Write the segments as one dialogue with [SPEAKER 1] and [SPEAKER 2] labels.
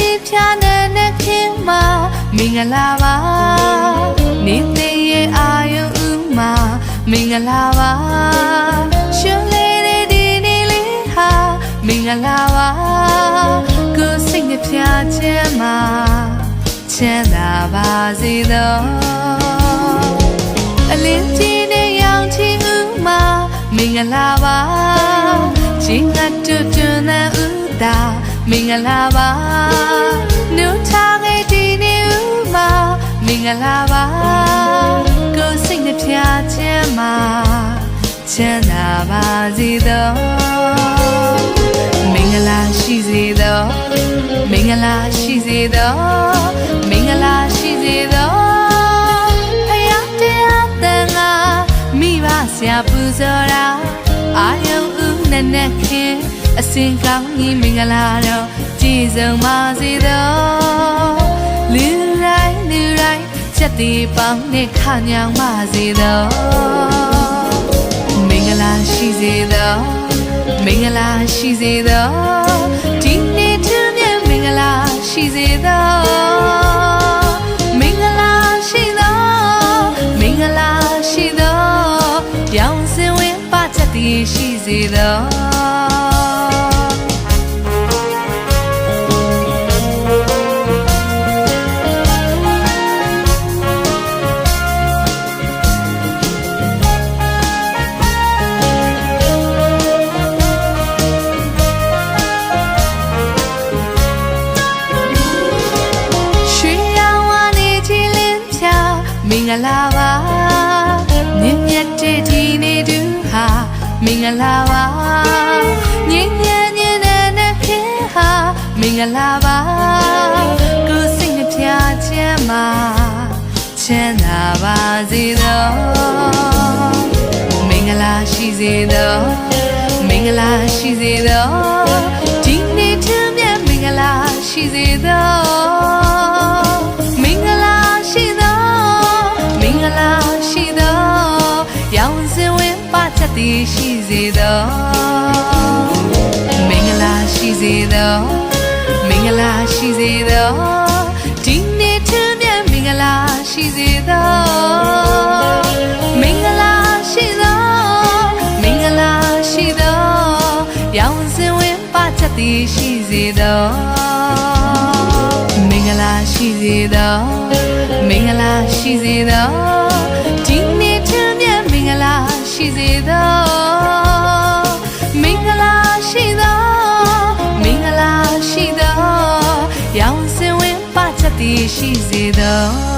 [SPEAKER 1] ရောင်ကြီးဖြာတဲ့နဲ့ခင်မမင်္ဂလာပါနေသိရဲ့အာယုံဥမာမင်္ဂလာပါရှင်လေးတဲ့ဒီနေ့လေးဟာမင်္ဂလာပါကိုယ်စိတ်နှပြချမ်းမှာချမ်းသာပါစေသောအလင်းကြီးနဲ့ရောင်ချီဥမာမင်္ဂလာပါချင်းငတ်တွတွန်းတဲ့ဥတာ မင်္ဂလာပါနုထားခဲ့ဒီနေ့ဥမာမင်္ဂလာပါကိုယ်စိတ်နှပြချမ်းမှာချမ်းသာပါစေသောမင်္ဂလာရှိစေသောမင်္ဂလာရှိစေသောမင်္ဂလာရှိစေသောဖယားတရားတန်ခါမိဘဆရာပူဇော်တာအာယုံဥနဲ့နဲ့ခင် အစင်ကောင်းကြီးမင်္ဂလာတော့ကြည်စုံပါစေသောလူတိုင်းလူတိုင်းချက်တီပေါင်းနဲ့ခညောင်ပါစေသောမင်္ဂလာရှိစေသောမင်္ဂလာရှိစေသောဒီနေ့ထူးမြတ်မင်္ဂလာရှိစေသောမင်္ဂလာရှိသောမင်္ဂလာရှိသောရောင်စင်ဝင်ပါချက်တီရှိစေသော ပါစေသောမင်္ဂလာရှိစေသောမင်္ဂလာရှိစေသောဒီနေ့ထူးမြတ်မင်္ဂလာရှိစေသောမင်္ဂလာရှိသောမင်္ဂလာရှိသောရောင်စင်ဝင်ပါချက်တည်ရှိစေသောမင်္ဂလာရှိစေသောမင်္ဂလာရှိစေသောဒီနေ့ထူးမြတ်မင်္ဂလာရှိစေသော ရှိစေသောမင်္ဂလာရှိစေသောမင်္ဂလာရှိစေသောဒီနေ့ထမ်းမြတ်မင်္ဂလာရှိစေသောမင်္ဂလာရှိသောမင်္ဂလာရှိသောရောင်စင်ဝင်ပါချက်တည်ရှိစေသော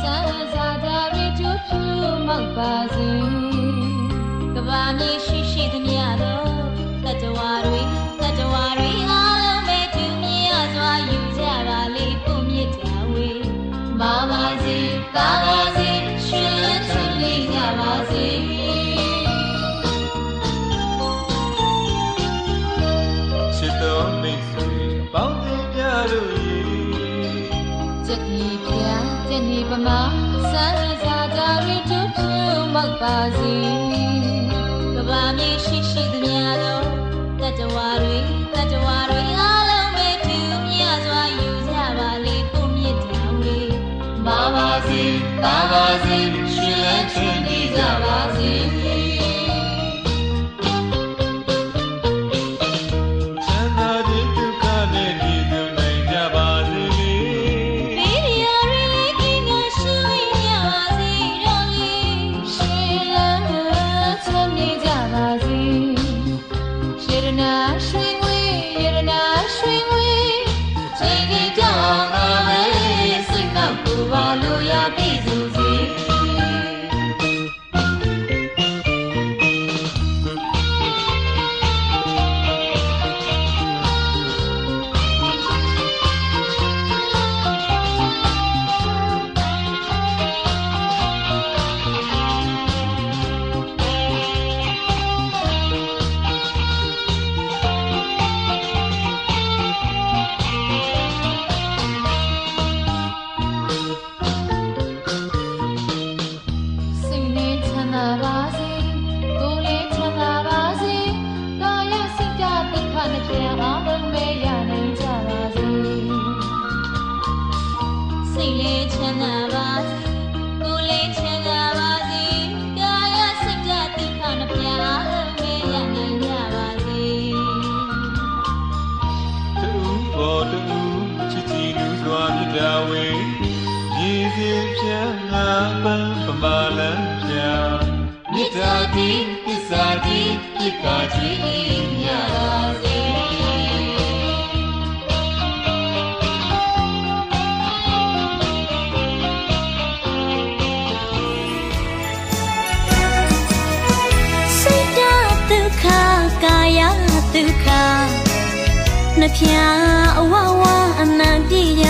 [SPEAKER 2] ဆန်းစားတာတွေ
[SPEAKER 3] ကျူးဖြူမောက်ပါစေ
[SPEAKER 2] ကဘာမြေရှိရှိသမျှတော့တတဝါတွေတတဝါ
[SPEAKER 3] တွေ စ
[SPEAKER 4] မ်းသာကြရီ
[SPEAKER 3] တူတူမောက်ပါစီ
[SPEAKER 2] ကဘာမြေရှိရှိသမျှလုံးတတဝါတွေတတဝါတွေအားလုံးမေတူမြစွာယူကြပါလေကိုမြစ်တော
[SPEAKER 3] င်လေးပါ
[SPEAKER 4] ပါစီ
[SPEAKER 2] ပါ
[SPEAKER 3] ပါစီရှင်လက်ချင်းကြ
[SPEAKER 2] ည့်ကြပါ နှ
[SPEAKER 4] ဖျား
[SPEAKER 2] အဝဝအနံပြရ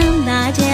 [SPEAKER 2] 唱大
[SPEAKER 4] 家